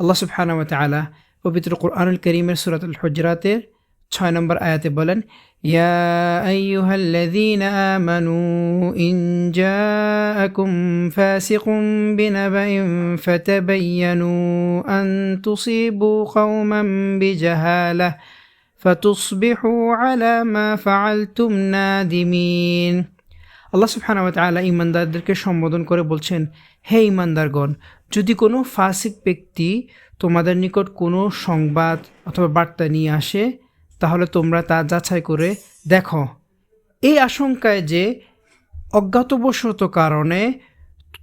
আল্লাহ সুবহানাহু ওয়া তাআলা পবিত্র কোরআনুল করিমের সুরাতুল হুজরাতের ছয় নম্বর আয়াতে বলেন ইয়া আইয়ুহাল্লাযীনা আমানু ইন জাআকুম ফাসিকুম বিনাবাইন ফাতাবায়ানু আন তুসিবু কওমান বিজাহালাহ ফাতুসবিহু আলা মা ফাআলতুম নাদিমিন আল্লাহ সুবহানাহু ওয়া তাআলা ঈমানদারদেরকে সম্বোধন করে বলছেন, হে ইমানদারগণ যদি কোনো ফাসিক ব্যক্তি তোমাদের নিকট কোনো সংবাদ অথবা বার্তা নিয়ে আসে, তাহলে তোমরা তা যাচাই করে দেখো। এই আশঙ্কায় যে অজ্ঞাতবশত কারণে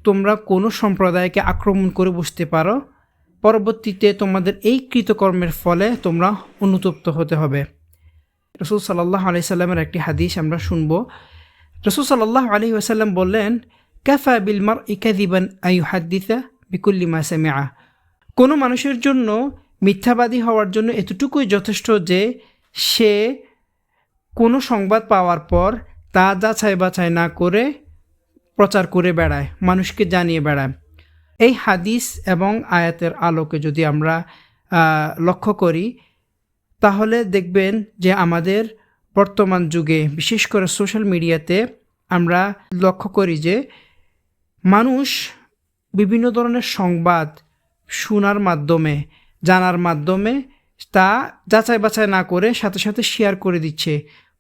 তোমরা কোনো সম্প্রদায়কে আক্রমণ করে বসতে পারো, পরবর্তীতে তোমাদের এই কৃতকর্মের ফলে তোমরা অনুতপ্ত হতে হবে। রসুল সাল্লাহ আলি সাল্লামের একটি হাদিস আমরা শুনব। রসুল আলি ওয়াসাল্লাম বললেন ক্যাফা বিলমার ইকাদিবান আয়ু হাদ্দিসা বিকুল্লি মাসামিয়া কোনো মানুষের জন্য মিথ্যাবাদী হওয়ার জন্য এতটুকুই যথেষ্ট যে সে কোনো সংবাদ পাওয়ার পর তা যাচাই বাছাই না করে প্রচার করে বেড়ায়, মানুষকে জানিয়ে বেড়ায়। এই হাদিস এবং আয়াতের আলোকে যদি আমরা লক্ষ্য করি, তাহলে দেখবেন যে আমাদের বর্তমান যুগে, বিশেষ করে সোশ্যাল মিডিয়াতে আমরা লক্ষ্য করি যে মানুষ বিভিন্ন ধরনের সংবাদ শোনার মাধ্যমে, জানার মাধ্যমে তা যাচাই বাছাই না করে সাথে সাথে শেয়ার করে দিচ্ছে,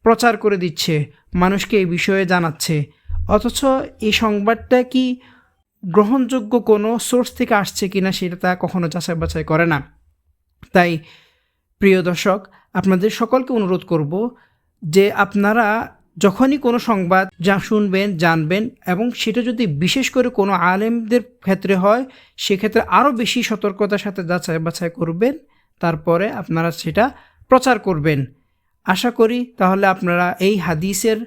প্রচার করে দিচ্ছে, মানুষকে এই বিষয়ে জানাচ্ছে। অথচ এই সংবাদটা কি গ্রহণযোগ্য কোনো সোর্স থেকে আসছে কিনা সেটা তা কখনো যাচাই বাছাই করে না। তাই, প্রিয় দর্শক, আপনাদের সকলকে অনুরোধ করব যে আপনারা যখনই কোনো সংবাদ যা শুনবেন, জানবেন এবং সেটা যদি বিশেষ করে কোনো আলেমদের ক্ষেত্রে হয়, সেক্ষেত্রে আরও বেশি সতর্কতার সাথে যাচাই বাছাই করবেন, তারপরে আপনারা সেটা প্রচার করবেন। আশা করি তাহলে আপনারা এই হাদিসের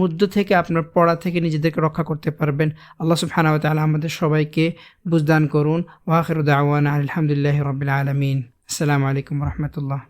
মধ্য থেকে আপনার পড়া থেকে নিজেদেরকে রক্ষা করতে পারবেন। আল্লাহ সুবহানাহু ওয়া আমাদের সবাইকে বুঝদান করুন। ওয়াখির দাওয়ানা আলহামদুলিল্লাহি রাব্বিল আলামিন। আসসালামু আলাইকুম রহমতুল্লাহ।